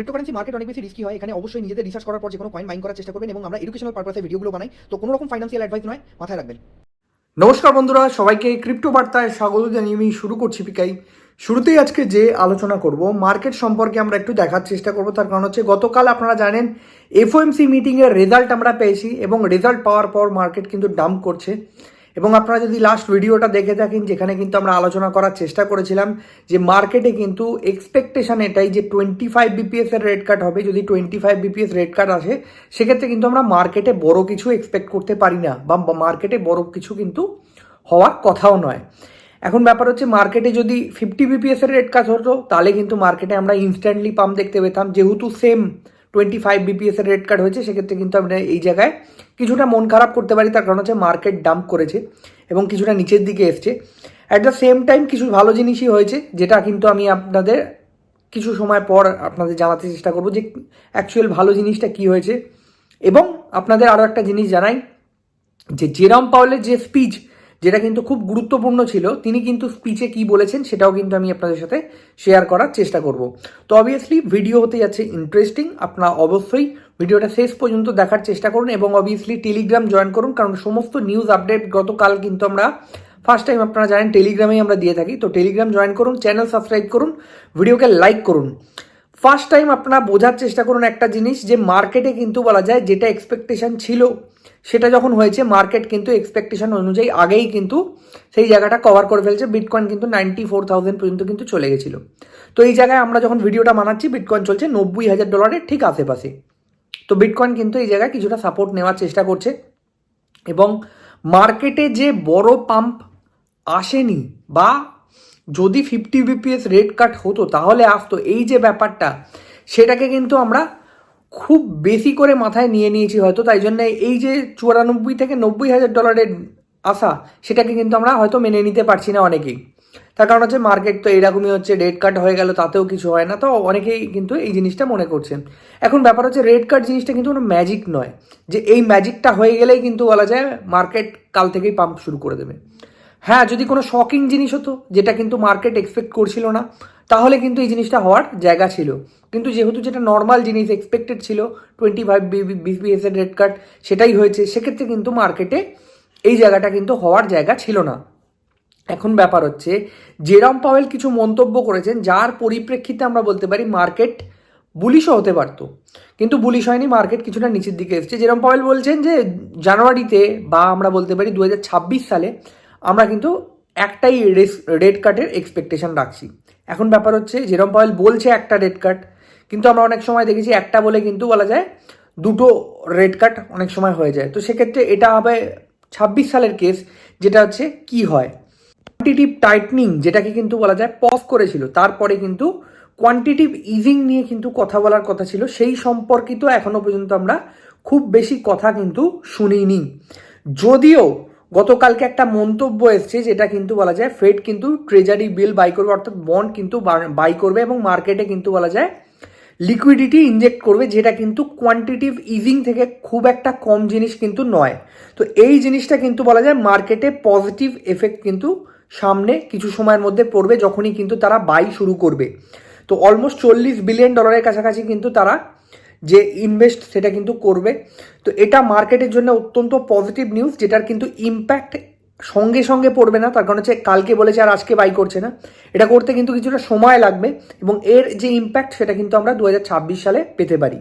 Cryptocurrency market অনেক বেশি risky হয়। এখানে অবশ্যই নিজেদের রিসার্চ করার পর যে কোনো কয়েন মাইন করার চেষ্টা করবেন এবং আমরা এডুকেশনাল পারপাসে ভিডিওগুলো বানাই। তো কোনো রকম ফাইন্যান্সিয়াল অ্যাডভাইস নয়, মাথায় রাখবেন। নমস্কার বন্ধুরা, সবাইকে ক্রিপ্টো বার্তায় স্বাগত জানিয়ে আমি শুরু করছি পিকাই শুরুতেই আজকে যে আলোচনা করব মার্কেট সম্পর্কে আমরা একটু দেখার চেষ্টা করব। তার কারণ হচ্ছে, গতকাল আপনারা জানেন এফওএমসি মিটিংয়ের রেজাল্ট আমরা পেয়েছি এবং রেজাল্ট পাওয়ার পর মার্কেট কিন্তু ডাম্প করছে। এবং আপনারা যদি লাস্ট ভিডিওটা দেখে থাকেন, যেখানে কিন্তু আমরা আলোচনা করার চেষ্টা করেছিলাম যে মার্কেটে কিন্তু এক্সপেকটেশন এটাই যে টোয়েন্টি ফাইভ বিপিএস এর রেড কাট হবে। যদি twenty five BPS rate cut আসে, সেক্ষেত্রে কিন্তু আমরা মার্কেটে বড় কিছু এক্সপেক্ট করতে পারি না বা মার্কেটে বড় কিছু কিন্তু হওয়ার কথাও নয়। এখন ব্যাপার হচ্ছে মার্কেটে যদি ফিফটি বিপিএস এর রেট হতো, তাহলে কিন্তু মার্কেটে আমরা ইনস্ট্যান্টলি পাম্প দেখতে পেতাম। যেহেতু সেম টোয়েন্টি ফাইভ বিপিএস এর রেট কার্ড হয়েছে, সেক্ষেত্রে কিন্তু আমরা এই জায়গায় কিছুটা মন খারাপ করতে পারি, তার কারণ হচ্ছে মার্কেট ডাম্প করেছে এবং কিছুটা নিচের দিকে এসছে। অ্যাট দ্য সেম টাইম কিছু ভালো জিনিসই হয়েছে, যেটা কিন্তু আমি আপনাদের কিছু সময় পর আপনাদের জানাতে চেষ্টা করব যে অ্যাকচুয়াল ভালো জিনিসটা কি হয়েছে। এবং আপনাদের আরও একটা জিনিস জানাই, যে জেরাম পাওয়েলের যে স্পিচ যেটা কিন্তু খুব গুরুত্বপূর্ণ ছিল, তিনি কিন্তু স্পিচে কি বলেছেন সেটাও কিন্তু আমি আপনাদের সাথে শেয়ার করার চেষ্টা করব। তো অবভিয়াসলি ভিডিও হতে যাচ্ছে ইন্টারেস্টিং আপনারা অবশ্যই ভিডিওটা শেষ পর্যন্ত দেখার চেষ্টা করুন এবং অবভিয়াসলি টেলিগ্রাম জয়েন করুন, কারণ সমস্ত নিউজ আপডেট গতকাল কিন্তু আমরা ফার্স্ট টাইম আপনারা জানেন টেলিগ্রামেই আমরা দিয়ে থাকি। তো টেলিগ্রাম জয়েন করুন চ্যানেল সাবস্ক্রাইব করুন ভিডিওকে লাইক করুন। ফার্স্ট টাইম আপনারা বোঝার চেষ্টা করুন একটা জিনিস যে মার্কেটে কিন্তু বলা যায় যেটা এক্সপেকটেশন ছিল সেটা যখন হয়েছে মার্কেট কিন্তু এক্সপেকটেশন অনুযায়ী আগেই কিন্তু সেই জায়গাটা কভার করে ফেলছে। বিটকয়েন কিন্তু নাইনটি ফোর থাউজেন্ড পর্যন্ত কিন্তু চলে গেছিল। তো এই জায়গায় আমরা যখন ভিডিওটা বানাচ্ছি বিটকয়েন চলছে নব্বই হাজার ডলারের ঠিক আশেপাশে। তো বিটকয়েন কিন্তু এই জায়গায় কিছুটা সাপোর্ট নেওয়ার চেষ্টা করছে এবং মার্কেটে যে বড় পাম্প আসেনি বা যদি ফিফটি বিপিএস রেট কাট হতো, তাহলে আসতো। এই যে ব্যাপারটা, সেটাকে কিন্তু আমরা খুব বেশি করে মাথায় নিয়ে নিয়েছি হয়তো, তাই জন্য এই যে চুরানব্বই থেকে নব্বই হাজার ডলারের আসা সেটাকে কিন্তু আমরা হয়তো মেনে নিতে পারছি না অনেকেই। তার কারণ হচ্ছে মার্কেট তো এরকমই হচ্ছে রেড কার্ড হয়ে গেল, তাতেও কিছু হয় না, তো অনেকেই কিন্তু এই জিনিসটা মনে করছেন। এখন ব্যাপার হচ্ছে রেড কার্ড জিনিসটা কিন্তু কোনো ম্যাজিক নয়, যে এই ম্যাজিকটা হয়ে গেলেই কিন্তু বলা যায় মার্কেট কাল থেকেই পাম্প শুরু করে দেবে। হ্যাঁ যদি কোনো শকিং জিনিস হতো, যেটা কিন্তু মার্কেট এক্সপেক্ট করছিল না তাহলে কিন্তু এই জিনিসটা হওয়ার জায়গা ছিল। কিন্তু যেহেতু যেটা নর্মাল জিনিস এক্সপেক্টেড ছিল টোয়েন্টি ফাইভ বিপিএস এর রেড কার্ড সেটাই হয়েছে, সেক্ষেত্রে কিন্তু মার্কেটে এই জায়গাটা কিন্তু হওয়ার জায়গা ছিল না। এখন ব্যাপার হচ্ছে, জেরাম পাওয়েল কিছু মন্তব্য করেছেন, যার পরিপ্রেক্ষিতে আমরা বলতে পারি মার্কেট বুলিশও হতে পারতো। কিন্তু বুলিশ হয়নি মার্কেট কিছুটা নিচের দিকে এসছে। জেরম পাওয়েল বলছেন যে, জানুয়ারিতে বা আমরা বলতে পারি দু হাজার ছাব্বিশ সালে আমরা কিন্তু একটাই রেড কার্ডের এক্সপেকটেশন রাখছি। এখন ব্যাপার হচ্ছে, যেরম পাওয়েল বলছে একটা রেড কার্ড কিন্তু আমরা অনেক সময় দেখেছি একটা বলে কিন্তু বলা যায় দুটো রেড কার্ড অনেক সময় হয়ে যায়। তো সেক্ষেত্রে এটা হবে ছাব্বিশ সালের কেস যেটা হচ্ছে কি হয়? কোয়ান্টিটিভ টাইটনিং যেটাকে কিন্তু বলা যায় পজ করেছিল, তারপরে কিন্তু কোয়ান্টিটিভ ইজিং নিয়ে কিন্তু কথা বলার কথা ছিল, সেই সম্পর্কিত এখনও পর্যন্ত আমরা খুব বেশি কথা কিন্তু শুনিনি। যদিও গতকালকে একটা মন্তব্য এসছে যেটা কিন্তু বলা যায় ফেড কিন্তু ট্রেজারি বিল বাই করবে, অর্থাৎ বন্ড কিন্তু বাই করবে এবং মার্কেটে কিন্তু বলা যায় লিকুইডিটি ইনজেক্ট করবে, যেটা কিন্তু কোয়ান্টিটিভ ইজিং থেকে খুব একটা কম জিনিস কিন্তু নয়। তো এই জিনিসটা কিন্তু বলা যায় মার্কেটে পজিটিভ এফেক্ট কিন্তু সামনে কিছু সময়ের মধ্যে পড়বে, যখনই কিন্তু তারা বাই শুরু করবে। তো অলমোস্ট চল্লিশ বিলিয়ন ডলারের কাছাকাছি কিন্তু তারা যে ইনভেস্ট সেটা কিন্তু করবে। তো এটা মার্কেটের জন্য অত্যন্ত পজিটিভ নিউজ যেটার কিন্তু ইম্প্যাক্ট সঙ্গে সঙ্গে পড়বে না। তার কারণ হচ্ছে কালকে বলেছে আর আজকে বাই করছে না। এটা করতে কিন্তু কিছুটা সময় লাগবে এবং এর যে ইম্প্যাক্ট সেটা কিন্তু আমরা দু হাজার ছাব্বিশ সালে পেতে পারি।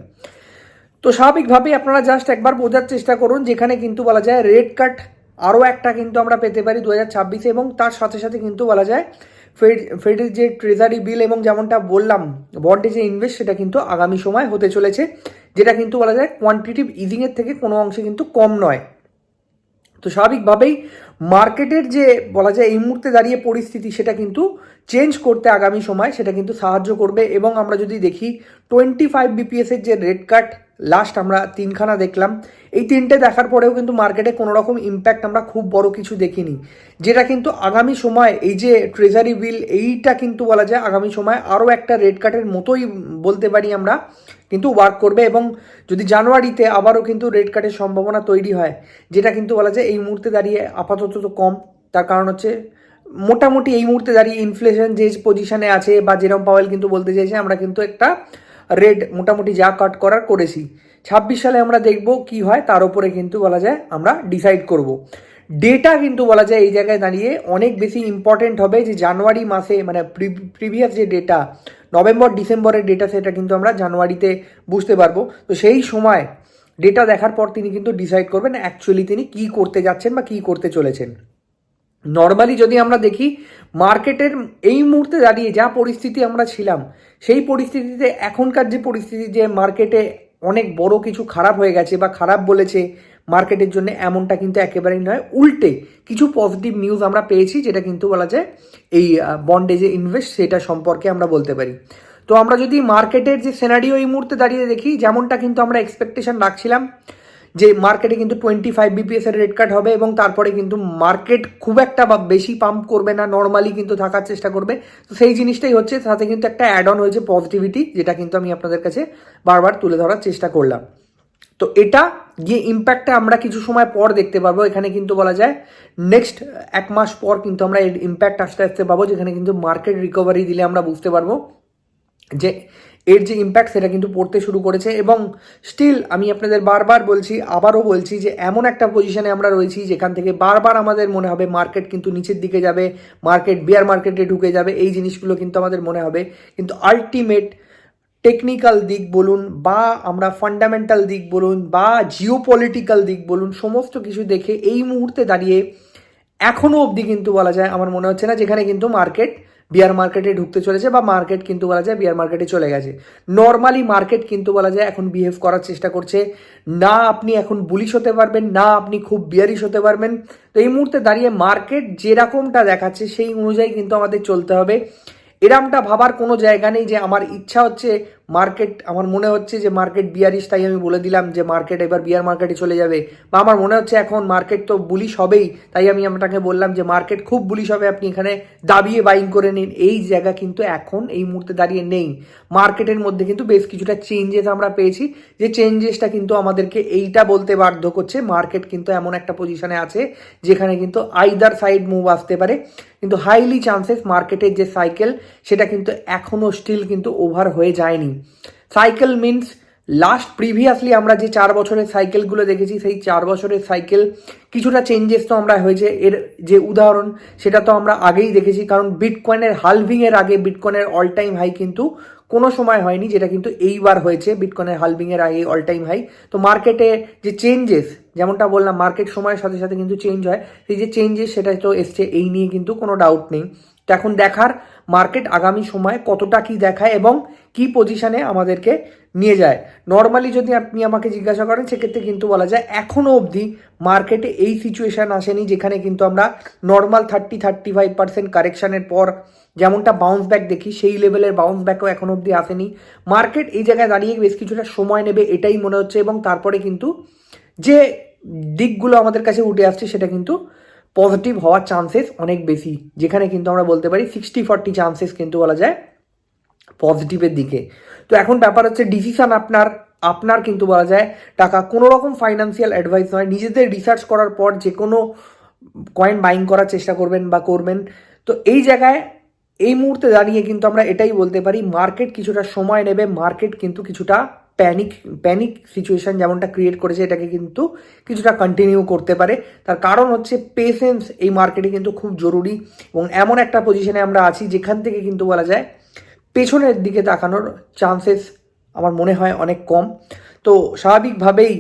তো স্বাভাবিকভাবেই আপনারা জাস্ট একবার বোঝার চেষ্টা করুন, যেখানে কিন্তু বলা যায় রেড কাট আরও একটা কিন্তু আমরা পেতে পারি দু হাজার এবং তার সাথে সাথে কিন্তু বলা যায় ফেড, ফেডের যে ট্রেজারি বিল এবং যেমনটা বললাম বন্ডে যে ইনভেস্ট সেটা কিন্তু আগামী সময় হতে চলেছে, যেটা কিন্তু বলা যায় কোয়ান্টিটিভ ইজিংয়ের থেকে কোনো অংশে কিন্তু কম নয়। তো স্বাভাবিকভাবেই মার্কেটের যে বলা যায় এই মুহূর্তে দাঁড়িয়ে পরিস্থিতি সেটা কিন্তু চেঞ্জ করতে আগামী সময় সেটা কিন্তু সাহায্য করবে এবং আমরা যদি দেখি টোয়েন্টি ফাইভ বিপিএসের যে রেড কাট লাস্ট আমরা তিনখানা দেখলাম। এই তিনটে দেখার পরেও কিন্তু মার্কেটে কোনো রকম ইম্প্যাক্ট আমরা খুব বড় কিছু দেখিনি। যেটা কিন্তু আগামী সময় এই যে ট্রেজারি বিল এইটা কিন্তু বলা যায় আগামী সময় আরও একটা রেড কাটের মতোই বলতে পারি আমরা, কিন্তু ওয়ার্ক করবে এবং যদি জানুয়ারিতে আবারও কিন্তু রেড কাটের সম্ভাবনা তৈরি হয়, যেটা কিন্তু বলা যায় এই মুহূর্তে দাঁড়িয়ে আপাতত তো কম। তার কারণ হচ্ছে মোটামুটি এই মুহূর্তে দাঁড়িয়ে ইনফ্লেশন যে পজিশনে আছে বা যেরকম পাওয়েল কিন্তু বলতে চাইছে, আমরা কিন্তু একটা রেড মোটামুটি যা কাট করার করেছি। ছাব্বিশ সালে আমরা দেখব কি হয়, তার উপরে কিন্তু বলা যায় আমরা ডিসাইড করব। ডেটা কিন্তু বলা যায় এই জায়গায় দাঁড়িয়ে অনেক বেশি ইম্পর্টেন্ট হবে যে জানুয়ারি মাসে মানে প্রিভিয়াস যে ডেটা নভেম্বর, ডিসেম্বরের ডেটা সেটা কিন্তু আমরা জানুয়ারিতে বুঝতে পারব। তো সেই সময় ডেটা দেখার পর তিনি কিন্তু ডিসাইড করবেন অ্যাকচুয়ালি তিনি কি করতে যাচ্ছেন বা কি করতে চলেছেন। নর্মালি যদি আমরা দেখি মার্কেটের এই মুহূর্তে দাঁড়িয়ে যা পরিস্থিতি আমরা ছিলাম, সেই পরিস্থিতিতে এখনকার যে পরিস্থিতি যে মার্কেটে অনেক বড় কিছু খারাপ হয়ে গেছে বা খারাপ বলেছে মার্কেটের জন্য এমনটা কিন্তু একেবারেই নয়। উল্টে কিছু পজিটিভ নিউজ আমরা পেয়েছি, যেটা কিন্তু বলা যায় এই বন্ডে যে ইনভেস্ট সেটা সম্পর্কে আমরা বলতে পারি। তো আমরা যদি মার্কেটের যে সিনারিও এই মুহূর্তে দাঁড়িয়ে দেখি, যেমনটা কিন্তু আমরা এক্সপেকটেশন রাখছিলাম যে মার্কেটে কিন্তু টোয়েন্টি ফাইভ বিপিএস এর রেট কাট হবে এবং তারপরে কিন্তু মার্কেট খুব একটা বা বেশি পাম্প করবে না নর্মালি কিন্তু থাকার চেষ্টা করবে। তো সেই জিনিসটাই হচ্ছে, সাথে কিন্তু একটা অ্যাড অন হয়েছে পজিটিভিটি যেটা কিন্তু আমি আপনাদের কাছে বারবার তুলে ধরার চেষ্টা করলাম। তো এটা গিয়ে ইম্প্যাক্টটা আমরা কিছু সময় পর দেখতে পারব, এখানে কিন্তু বলা যায় নেক্সট এক মাস পর কিন্তু আমরা এর ইম্প্যাক্ট আস্তে আস্তে পাবো, যেখানে কিন্তু মার্কেট রিকভারি দিলে আমরা বুঝতে পারব যে এর যে ইম্প্যাক্ট সেটা কিন্তু পড়তে শুরু করেছে এবং স্টিল আমি আপনাদের বারবার বলছি, আবারও বলছি যে এমন একটা পজিশনে আমরা রয়েছি যেখান থেকে বারবার আমাদের মনে হবে মার্কেট কিন্তু নিচের দিকে যাবে মার্কেট বিয়ার মার্কেটে ঢুকে যাবে, এই জিনিসগুলো কিন্তু আমাদের মনে হবে। কিন্তু আলটিমেট টেকনিক্যাল দিক বলুন বা আমরা ফান্ডামেন্টাল দিক বলুন বা জিও পলিটিক্যাল দিক বলুন, সমস্ত কিছু দেখে এই মুহূর্তে দাঁড়িয়ে এখনও অবধি কিন্তু বলা যায়, আমার মনে হচ্ছে না, যেখানে কিন্তু মার্কেট বিয়ার মার্কেটে ঢুকতে চলেছে বা মার্কেট কিন্তু বলা যায় বিয়ার মার্কেটে চলে গেছে। নর্মালি মার্কেট কিন্তু বলা যায় এখন বিহেভ করার চেষ্টা করছে। না আপনি এখন বুলিশ হতে পারবেন, না আপনি খুব বিয়ারিশ হতে পারবেন। তো এই মুহূর্তে দাঁড়িয়ে মার্কেট যেরকমটা দেখাচ্ছে সেই অনুযায়ী কিন্তু আমাদের চলতে হবে। এরমটা ভাবার কোনো জায়গা নেই যে আমার ইচ্ছা হচ্ছে মার্কেট, আমার মনে হচ্ছে যে মার্কেট বিয়ারিশ, তাই আমি বলে দিলাম যে মার্কেট এবার বিয়ার মার্কেটে চলে যাবে। বা আমার মনে হচ্ছে এখন মার্কেট তো বুলিশ হবেই, তাই আমি আপনাকে বললাম যে মার্কেট খুব বুলিশ হবে, আপনি এখানে দাবিয়ে বাইং করে নিন। এই জায়গা কিন্তু এখন, এই মুহূর্তে দাঁড়িয়ে নেই। মার্কেটের মধ্যে কিন্তু বেশ কিছুটা চেঞ্জেস আমরা পেয়েছি, যে চেঞ্জেসটা কিন্তু আমাদেরকে এইটা বলতে বাধ্য করছে, মার্কেট কিন্তু এমন একটা পজিশনে আছে, যেখানে কিন্তু আইদার সাইড মুভ আসতে পারে। কিন্তু হাইলি চান্সেস মার্কেটের যে সাইকেল সেটা কিন্তু এখনও স্টিল কিন্তু ওভার হয়ে যায়নি। সাইকেল মিনস লাস্ট প্রিভিয়াসলি আমরা যে চার বছরের সাইকেলগুলো দেখেছি, সেই চার বছরের সাইকেল কিছুটা চেঞ্জেস তো আমরা হয়েছে। এর যে উদাহরণ, সেটা তো আমরা আগেই দেখেছি, কারণ বিটকয়েনের হালভিংয়ের আগে বিটকয়েনের অল টাইম হাই কিন্তু কোনো সময় হয়নি, যেটা কিন্তু এইবার হয়েছে বিটকয়েনের হালভিংয়ের আগে অল টাইম হাই তো মার্কেটে যে চেঞ্জেস যেমনটা বললাম মার্কেট সময়ের সাথে সাথে কিন্তু চেঞ্জ হয়। সেই যে চেঞ্জেস সেটা তো এসছে, এই নিয়ে কিন্তু কোনো ডাউট নেই। তো এখন দেখার মার্কেট আগামী সময়ে কতটা কি দেখায় এবং কি পজিশনে আমাদেরকে নিয়ে যায়। নর্মালি যদি আপনি আমাকে জিজ্ঞাসা করেন, সেক্ষেত্রে কিন্তু বলা যায় এখনও অবধি মার্কেটে এই সিচুয়েশান আসেনি যেখানে কিন্তু আমরা normal thirty thirty five percent কারেকশানের পর যেমনটা বাউন্স ব্যাক দেখি, সেই লেভেলের বাউন্স ব্যাকও এখন অবধি আসেনি। মার্কেট এই জায়গায় দাঁড়িয়ে বেশ কিছুটা সময় নেবে, এটাই মনে হচ্ছে এবং তারপরে কিন্তু যে দিকগুলো আমাদের কাছে উঠে আসছে সেটা কিন্তু পজিটিভ হওয়ার চান্সেস অনেক বেশি। যেখানে কিন্তু আমরা বলতে পারি সিক্সটি ফর্টি চান্সেস কিন্তু বলা যায় পজিটিভের দিকে। তো এখন ব্যাপার হচ্ছে ডিসিশন আপনার আপনার কিন্তু বলা যায় টাকা কোনো রকম ফাইন্যান্সিয়াল অ্যাডভাইস নয়। নিজেদের রিসার্চ করার পর যে কোনো কয়েন বাইং করার চেষ্টা করবেন বা করবেন। তো এই জায়গায়, এই মুহূর্তে দাঁড়িয়ে কিন্তু আমরা এটাই বলতে পারি মার্কেট কিছুটা সময় নেবে মার্কেট কিন্তু কিছুটা প্যানিক প্যানিক সিচুয়েশন যেমনটা ক্রিয়েট করেছে, এটাকে কিন্তু কিছুটা কন্টিনিউ করতে পারে। তার কারণ হচ্ছে পেশেন্স এই মার্কেটে কিন্তু খুব জরুরি এবং এমন একটা পজিশনে আমরা আছি যেখান থেকে কিন্তু বলা যায় পেছনের দিকে তাকানোর চান্সেস আমার মনে হয় অনেক কম। তো স্বাভাবিকভাবেই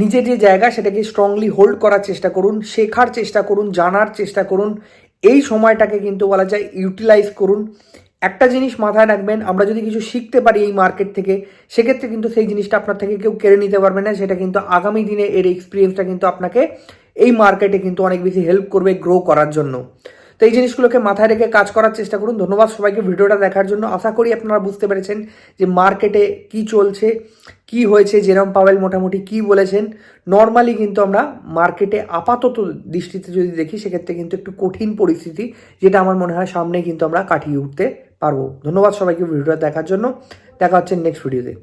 নিজের যে জায়গা সেটাকে স্ট্রংলি হোল্ড করার চেষ্টা করুন, শেখার চেষ্টা করুন, জানার চেষ্টা করুন, এই সময়টাকে কিন্তু বলা যায় ইউটিলাইজ করুন। একটা জিনিস মাথায় রাখবেন, আমরা যদি কিছু শিখতে পারি এই মার্কেট থেকে, সেক্ষেত্রে কিন্তু সেই জিনিসটা আপনার থেকে কেউ কেড়ে নিতে পারবে না, সেটা কিন্তু আগামী দিনে এর এক্সপিরিয়েন্সটা কিন্তু আপনাকে এই মার্কেটে কিন্তু অনেক বেশি হেল্প করবে গ্রো করার জন্য। তো এই জিনিসগুলোকে মাথায় রেখে কাজ করার চেষ্টা করুন। ধন্যবাদ সবাইকে ভিডিওটা দেখার জন্য। আশা করি আপনারা বুঝতে পেরেছেন যে মার্কেটে কি চলছে, কি হয়েছে জেরম পাওয়েল মোটামুটি কি বলেছেন। নর্মালি কিন্তু আমরা মার্কেটে আপাতত দৃষ্টিতে যদি দেখি, সেক্ষেত্রে কিন্তু একটু কঠিন পরিস্থিতি, যেটা আমার মনে হয় সামনে কিন্তু আমরা কাটিয়ে উঠতে পারব। ধন্যবাদ সবাইকে ভিডিওটা দেখার জন্য। দেখা হচ্ছে নেক্সট ভিডিওতে